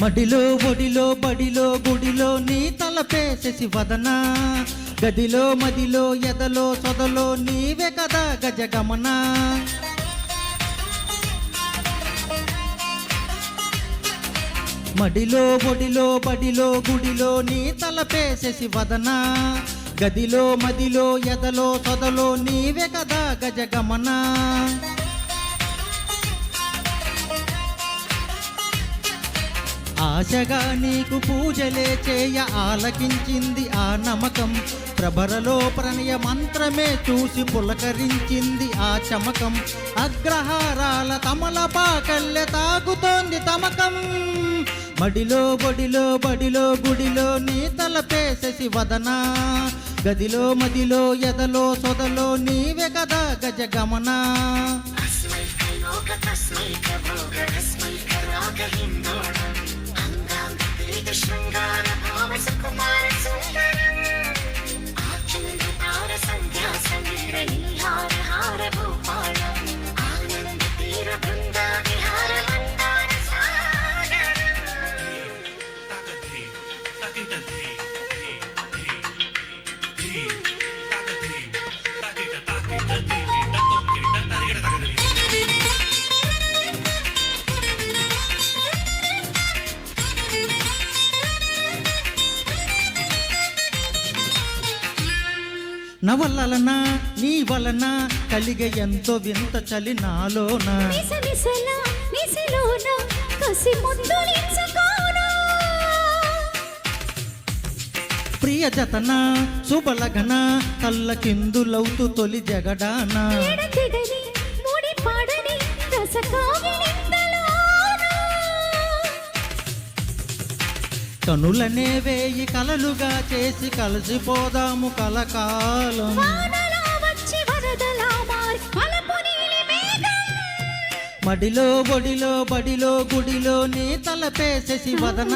మడిలో ఒడిలో బడిలో గుడిలో నీ తలపే వదనా? గదిలో మదిలో ఎదలో సొదలో నీవే కదా గజగమన? మడిలో ఒడిలో బడిలో గుడిలో నీ తలపే వదనా? గదిలో మదిలో ఎదలో సొదలో నీవే కదా గజగమన? ఆశగా నీకు పూజలే చేయ ఆలకించింది ఆ నమకం. ప్రభరలో ప్రణయ మంత్రమే చూసి పులకరించింది ఆ చమకం. అగ్రహారాల తమలపాకల్లె తాగుతోంది తమకం. మడిలో బడిలో బడిలో గుడిలో నీ తలపేససి వదనా. గదిలో మదిలో ఎదలో సొదలో నీవే కదా గజ గమనా. నవలన నీ వలన కలిగే ఎంతో వింత చలి నాలోన? ప్రియ జతన శుభలగన కళ్ళ కిందులవుతూ తొలి జగడాన? కనులనే వేయి కలలుగా చేసి కలిసిపోదాము కలకాలం. మడిలో బొడిలో బడిలో గుడిలో నీ తలపేసేసి వదన.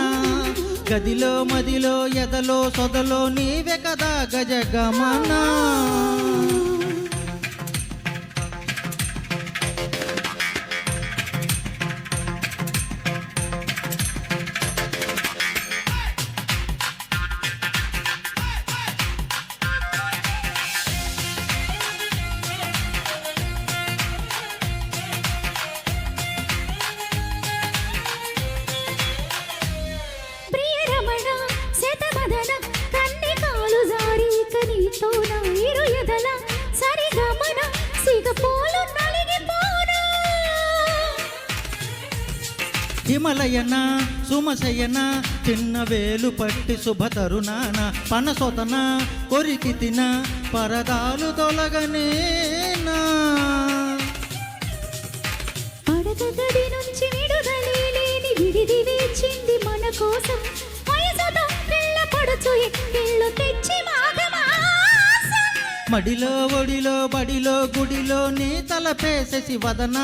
గదిలో మదిలో ఎదలో సొదలో నీవే కదా గజగమనా. హిమలయన సుమశయన చిన్న వేలు పట్టి శుభతరుణాన పనసొతన కొరికి తిన పరదాలు తొలగనేనా నుంచి విడుదలే లేని విడిది వేచింది మన కోసం. తెచ్చి మడిలో ఒడిలో బడిలో గుడిలో నీ తలపేసేసి వదన.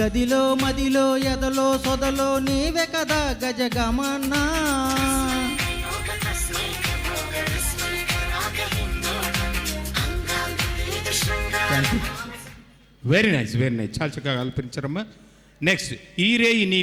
గదిలో మదిలో ఎదలో సొదలో నీవే కదా గజగమన్నా. వెరీ నైస్ వెరీ నైస్ చాలా చక్కగా కల్పించారమ్మా నెక్స్ట్ ఈ రే నీ